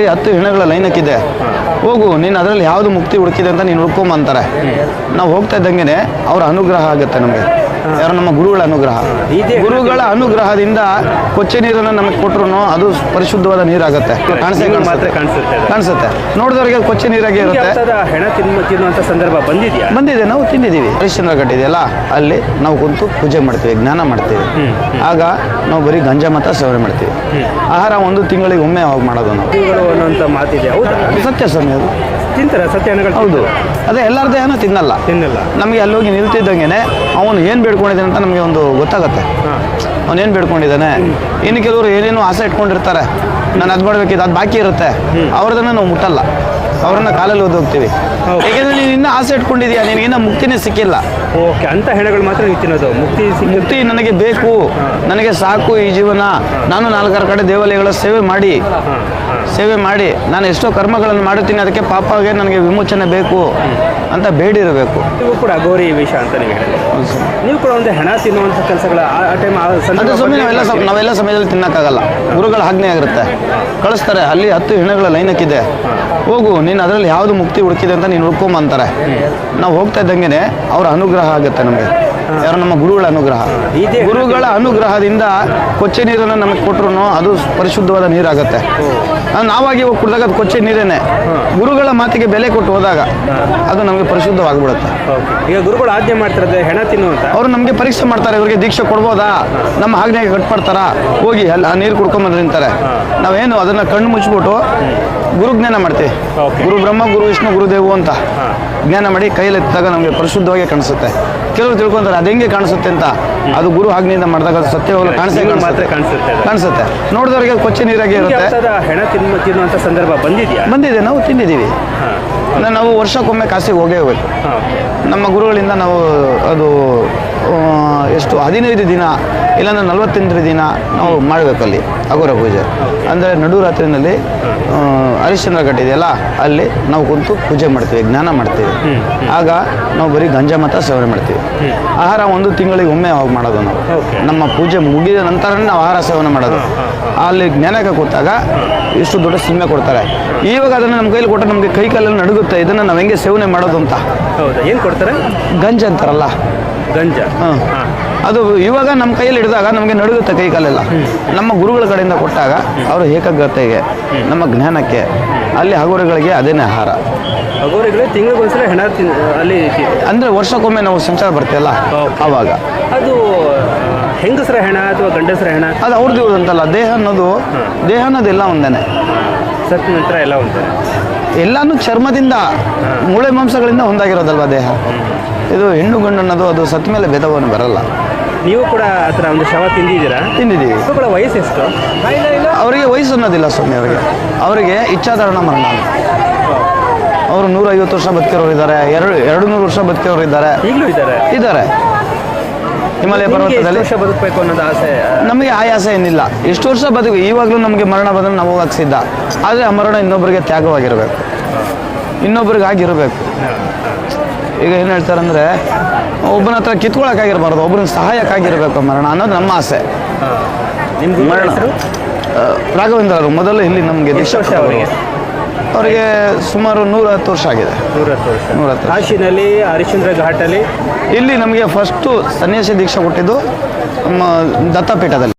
ಅಲ್ಲಿ ಹತ್ತು ಹೆಣಗಳ ಲೈನ್ ಹಾಕಿದೆ ಹೋಗು, ನೀನು ಅದರಲ್ಲಿ ಯಾವುದು ಮುಕ್ತಿ ಹುಡುಕಿದೆ ಅಂತ ನೀನು ಹುಡ್ಕೊಂಬಂತಾರೆ. ನಾವು ಹೋಗ್ತಾ ಇದ್ದಂಗೆ ಅವರ ಅನುಗ್ರಹ ಆಗುತ್ತೆ ನಮಗೆ. ಯಾರು ನಮ್ಮ ಗುರುಗಳ ಅನುಗ್ರಹ? ಗುರುಗಳ ಅನುಗ್ರಹದಿಂದ ಕೊಚ್ಚೆ ನೀರನ್ನು ನಮಗೆ ಕೊಟ್ಟರು ಅದು ಪರಿಶುದ್ಧವಾದ ನೀರಾಗುತ್ತೆ. ಕಾಣಿಸುತ್ತೆ. ನೋಡಿದವರಿಗೆ ಕೊಚ್ಚೆ ನೀರಾಗೆ ಇರುತ್ತೆ. ಹೆಣ ಸಂದರ್ಭ ಬಂದಿದೆಯಾ? ಬಂದಿದೆ ನಾವು ತಿಂದಿದ್ದೀವಿ. ಹರಿಶ್ಚಂದ್ರ ಕಟ್ಟಿದೆಯಲ್ಲ ಅಲ್ಲಿ ನಾವು ಕುಂತು ಪೂಜೆ ಮಾಡ್ತೀವಿ ಜ್ಞಾನ ಮಾಡ್ತೀವಿ. ಆಗ ನಾವು ಬರೀ ಗಂಜಾ ಮಾತ್ರ ಸೇವನೆ ಮಾಡ್ತೀವಿ. ಆಹಾರ ಒಂದು ತಿಂಗಳಿಗೆ ಒಮ್ಮೆ ಅವಾಗ ಮಾಡೋದು ನಾವು? ತಿಂಗಳು ಅನ್ನೋಂಥ ಮಾತಿದೆ ಹೌದಾ? ಸತ್ಯ ಸ್ವಾಮಿ ಅದು. ತಿಂತಾರ ಸತ್ಯ ಹೌದು. ಅದೇ ಎಲ್ಲರ ದೇಹನೂ ತಿನ್ನಲ್ಲ. ತಿನ್ನಲ್ಲ. ನಮಗೆ ಅಲ್ಲಿ ಹೋಗಿ ನಿಲ್ತಿದ್ದಂಗೆ ಅವನು ಏನು ಬೇಡ್ಕೊಂಡಿದ್ದಾನೆ ಅಂತ ನಮಗೆ ಒಂದು ಗೊತ್ತಾಗುತ್ತೆ. ಏನು ಬೇಡ್ಕೊಂಡಿದ್ದಾನೆ ಇನ್ನು ಕೆಲವರು ಏನೇನು ಆಸೆ ಇಟ್ಕೊಂಡಿರ್ತಾರೆ. ನಾನು ಅದು ಮಾಡಬೇಕಿದ್ದು ಅದು ಬಾಕಿ ಇರುತ್ತೆ. ಅವ್ರದನ್ನ ನಾವು ಮುಟ್ಟಲ್ಲ. ಅವ್ರನ್ನ ಕಾಲಲ್ಲಿ ಓದೋಗ್ತೀವಿ. ಯಾಕೆಂದ್ರೆ ನೀನು ಇನ್ನೂ ಆಸೆ ಇಟ್ಕೊಂಡಿದ್ಯಾ ನಿನಗಿನ್ನ ಮುಕ್ತಿನೇ ಸಿಕ್ಕಿಲ್ಲ. ಓಕೆ ಅಂತ ಹೆಣಗಳು ಮಾತ್ರ ನೀವು ತಿನ್ನೋದು. ಮುಕ್ತಿ ಮುಕ್ತಿ ನನಗೆ ಬೇಕು. ನನಗೆ ಸಾಕು ಈ ಜೀವನ. ನಾನು ನಾಲ್ಕಾರು ಕಡೆ ದೇವಾಲಯಗಳ ಸೇವೆ ಮಾಡಿ. ಸೇವೆ ಮಾಡಿ. ನಾನು ಎಷ್ಟೋ ಕರ್ಮಗಳನ್ನು ಮಾಡುತ್ತೀನಿ. ಅದಕ್ಕೆ ಪಾಪಗೆ ನನಗೆ ವಿಮೋಚನೆ ಬೇಕು ಅಂತ ಬೇಡಿರಬೇಕು. ನೀವು ಕೂಡ ಗೌರಿ ವಿಷಯ ಅಂತ ನೀವು ಹೇಳಿದ್ರೆ. ನೀವು ಕೂಡ ಒಂದು ಹೆಣ ತಿನ್ನುವಂಥ ಕೆಲಸಗಳ ಆ ಟೈಮ್ ಆ ಅದು ಸುಮ್ಮನೆ ನಾವೆಲ್ಲ ಸಮ- ನಾವೆಲ್ಲ ಸಮಯದಲ್ಲಿ ತಿನ್ನಕ್ಕಾಗಲ್ಲ. ಗುರುಗಳ ಆಜ್ಞೆ ಆಗಿರುತ್ತೆ. ಕಳಿಸ್ತಾರೆ. ಅಲ್ಲಿ ಹತ್ತು ಹೆಣಗಳ ಲೈನಕ್ಕಿದೆ ಹೋಗು ನೀನು ಅದರಲ್ಲಿ ಯಾವುದು ಮುಕ್ತಿ ಹುಡುಕಿದೆ ಅಂತ ನೀನು ಹುಡ್ಕೊಂಬಂತಾರೆ. ನಾವು ಹೋಗ್ತಾ ಇದ್ದಂಗೆ ಅವರ ಅನುಗ್ರಹ ಆಗುತ್ತೆ ನಮಗೆ. ಯಾರು ನಮ್ಮ ಗುರುಗಳ ಅನುಗ್ರಹ. ಗುರುಗಳ ಅನುಗ್ರಹದಿಂದ ಕೊಚ್ಚೆ ನೀರನ್ನು ನಮಗೆ ಕೊಟ್ಟರು ಅದು ಪರಿಶುದ್ಧವಾದ ನೀರಾಗುತ್ತೆ. ಅದು ನಾವಾಗಿ ಹೋಗಿ ಕುಡಿದಾಗ ಅದು ಕೊಚ್ಚೆ ನೀರೇನೆ. ಗುರುಗಳ ಮಾತಿಗೆ ಬೆಲೆ ಕೊಟ್ಟು ಹೋದಾಗ ಅದು ನಮಗೆ ಪರಿಶುದ್ಧವಾಗಿಬಿಡುತ್ತೆ. ಈಗ ಗುರುಗಳು ಆಜ್ಞೆ ಮಾಡ್ತಿರೋದು ಹೆಣ ತಿನ್ನುವಂತ ಅವರು ನಮಗೆ ಪರೀಕ್ಷೆ ಮಾಡ್ತಾರೆ ಇವರಿಗೆ ದೀಕ್ಷೆ ಕೊಡ್ಬೋದಾ? ನಮ್ಮ ಆಜ್ಞೆಗೆ ಕಟ್ಪಡ್ತಾರಾ ಹೋಗಿ ಅಲ್ಲಿ ಆ ನೀರು ಕುಡ್ಕೊಂಬಂದ್ರೆ ನಿಂತಾರೆ ನಾವೇನು ಅದನ್ನು ಕಣ್ಣು ಮುಚ್ಚಿಬಿಟ್ಟು ಗುರು ಜ್ಞಾನ ಮಾಡ್ತೀವಿ ಗುರು ಬ್ರಹ್ಮ ಗುರು ವಿಷ್ಣು ಗುರುದೇವು ಅಂತ ಜ್ಞಾನ ಮಾಡಿ ಕೈಯಲ್ಲಿ ಎತ್ತಾಗ ನಮಗೆ ಪರಿಶುದ್ಧವಾಗಿ ಕಾಣಿಸುತ್ತೆ. ಕೆಲವರು ತಿಳ್ಕೊಂತಾರೆ ಅದು ಹೆಂಗೆ ಕಾಣಿಸುತ್ತೆ ಅಂತ? ಅದು ಗುರು ಆಜ್ಞೆಯಿಂದ ಮಾಡಿದಾಗ ಅದು ಸತ್ಯವಾಗಲು ಕಾಣಿಸೇ ನಿಮ್ಗೆ ಮಾತ್ರ ಕಾಣಿಸುತ್ತೆ ಕಾಣಿಸುತ್ತೆ. ಕಾಣಿಸುತ್ತೆ. ನೋಡಿದವರಿಗೆ ಕೊಚ್ಚೆ ನೀರಾಗಿ ಇರುತ್ತೆ. ಯಾವ್ದಾರ ಹೆಣ ತಿನ್ನು ತಿನ್ನುವಂಥ ಸಂದರ್ಭ ಬಂದಿದೆಯಾ? ಬಂದಿದೆ ನಾವು ತಿಂದಿದ್ದೀವಿ. ನಾವು ವರ್ಷಕ್ಕೊಮ್ಮೆ ಕಾಸಿಗೆ ಹೋಗೇ ಹೋಗ್ಬೇಕು. ನಮ್ಮ ಗುರುಗಳಿಂದ ನಾವು ಅದು ಎಷ್ಟು ಹದಿನೈದು ದಿನ ಇಲ್ಲಾಂದ್ರೆ ನಲವತ್ತೆಂಟು ದಿನ ನಾವು ಮಾಡಬೇಕು ಅಲ್ಲಿ ಅಘೋರ ಪೂಜೆ. ಅಂದರೆ ನಡುರಾತ್ರಿನಲ್ಲಿ ಹರಿಶ್ಚಂದ್ರ ಘಟ್ಟ ಇದೆಯಲ್ಲ ಅಲ್ಲಿ ನಾವು ಕುಂತು ಪೂಜೆ ಮಾಡ್ತೀವಿ ಜ್ಞಾನ ಮಾಡ್ತೀವಿ. ಆಗ ನಾವು ಬರೀ ಗಂಜಾ ಮಾತ್ರ ಸೇವನೆ ಮಾಡ್ತೀವಿ. ಆಹಾರ ಒಂದು ತಿಂಗಳಿಗೆ ಒಮ್ಮೆ ಹೋಗಿ ಮಾಡೋದು ನಾವು. ನಮ್ಮ ಪೂಜೆ ಮುಗಿದ ನಂತರ ನಾವು ಆಹಾರ ಸೇವನೆ ಮಾಡೋದು. ಅಲ್ಲಿ ಜ್ಞಾನಕ್ಕೆ ಕೂತಾಗ ಇಷ್ಟು ದೊಡ್ಡ ಸಿನಿಮೆ ಕೊಡ್ತಾರೆ. ಇವಾಗ ಅದನ್ನು ನಮ್ಮ ಕೈಲಿ ಕೊಟ್ಟರೆ ನಮಗೆ ಕೈ ಕಾಲಲ್ಲಿ ನಡುಗುತ್ತೆ ಇದನ್ನು ನಾವು ಹೆಂಗೆ ಸೇವನೆ ಮಾಡೋದು ಅಂತ. ಹೌದಾ? ಏನು ಕೊಡ್ತಾರೆ? ಗಂಜ ಅಂತಾರಲ್ಲ. ಗಂಜ. ಹಾಂ. ಅದು ಇವಾಗ ನಮ್ಮ ಕೈಯಲ್ಲಿ ಹಿಡಿದಾಗ ನಮಗೆ ನಡುಗುತ್ತೆ ಕೈ ಕಾಲೆಲ್ಲ. ನಮ್ಮ ಗುರುಗಳ ಕಡೆಯಿಂದ ಕೊಟ್ಟಾಗ ಅವರು ಏಕಾಗ್ರತೆಗೆ ನಮ್ಮ ಜ್ಞಾನಕ್ಕೆ ಅಲ್ಲಿ ಹಗುರಗಳಿಗೆ ಅದೇನೇ ಆಹಾರ. ಅಗೋರಿಗಳು ತಿಂಗಳಿಗೊಂದ್ಸಲ ಹೆಣ ಅಲ್ಲಿ ಅಂದರೆ ವರ್ಷಕ್ಕೊಮ್ಮೆ ನಾವು ಸಂಚಾರ ಬರ್ತೀವಲ್ಲ ಅವಾಗ ಆವಾಗ. ಅದು ಹೆಂಗಸರ ಹೆಣ ಅಥವಾ ಗಂಡಸರ ಹೆಣ? ಅದು ಅವ್ರದ್ದು ಅಂತಲ್ಲ ದೇಹ ಅನ್ನೋದು ದೇಹ ಅನ್ನೋದೆಲ್ಲ ಒಂದೇನೆ. ಸತ್ಯ ನಂತರ ಎಲ್ಲ ಒಂಥರ ಎಲ್ಲಾನು ಚರ್ಮದಿಂದ ಮೂಳೆ ಮಾಂಸಗಳಿಂದ ಒಂದಾಗಿರೋದಲ್ವಾ ದೇಹ? ಇದು ಹೆಣ್ಣು ಗಂಡು ಅನ್ನೋದು ಅದು ಸತ್ತ ಮೇಲೆ ಭೇದವನ್ನು ಬರಲ್ಲ. ನೀವು ಕೂಡ ಆ ಥರ ಒಂದು ಶವ ತಿಂದಿದ್ದೀರಾ? ತಿಂದಿದ್ದೀವಿ. ವಯಸ್ಸು ಎಷ್ಟು? ಅವರಿಗೆ ವಯಸ್ಸು ಅನ್ನೋದಿಲ್ಲ ಸ್ವಾಮಿ ಅವರಿಗೆ. ಅವರಿಗೆ ಇಚ್ಛಾಧಾರಣ ಮರಣ ಅವರು ನೂರೈವತ್ತು ವರ್ಷ ಬದುಕಿರೋರು ಇದ್ದಾರೆ ಎರಡು ಎರಡು ನೂರು ವರ್ಷ ಬದುಕಿರೋರು ಇದ್ದಾರೆ ಈಗಲೂ ಇದ್ದಾರೆ? ಇದ್ದಾರೆ. ಹಿಮಾಲಯ ಪರ್ವತದಲ್ಲಿ ವರ್ಷ ಬದುಕಬೇಕು ಅನ್ನೋದು ಆಸೆ ನಮಗೆ ಆ ಆಸೆ ಏನಿಲ್ಲ. ಎಷ್ಟು ವರ್ಷ ಬದುಕು ಇವಾಗಲೂ ನಮಗೆ ಮರಣ ಬಂದರೆ ನಾವು ಹೋಗಕ್ಕೆ ಸಿದ್ಧ. ಆದರೆ ಆ ಮರಣ ಇನ್ನೊಬ್ಬರಿಗೆ ತ್ಯಾಗವಾಗಿರಬೇಕು. ಇನ್ನೊಬ್ರಿಗೆ ಆಗಿರಬೇಕು ಈಗ ಏನು ಹೇಳ್ತಾರೆ ಅಂದರೆ ಒಬ್ಬನ ಹತ್ರ ಕಿತ್ಕೊಳಕ್ಕಾಗಿರ್ಬಾರ್ದು ಒಬ್ಬನ ಸಹಾಯಕ್ಕಾಗಿರಬೇಕು ಮರಣ ಅನ್ನೋದು ನಮ್ಮ ಆಸೆ. ಮರಣ. ರಾಘವೇಂದ್ರ ಅವರು ಮೊದಲು ಇಲ್ಲಿ ನಮಗೆ ವರ್ಷ ಅವರಿಗೆ? ಅವರಿಗೆ ಸುಮಾರು ನೂರ ಹತ್ತು ವರ್ಷ ಆಗಿದೆ. ನೂರ ಹತ್ತು ವರ್ಷ. ಕಾಶಿನಲ್ಲಿ ಹರಿಶ್ಚಂದ್ರ ಘಾಟಲ್ಲಿ? ಇಲ್ಲಿ ನಮಗೆ ಫಸ್ಟು ಸನ್ಯಾಸಿ ದೀಕ್ಷೆ ಕೊಟ್ಟಿದ್ದು ನಮ್ಮ ದತ್ತಪೀಠದಲ್ಲಿ.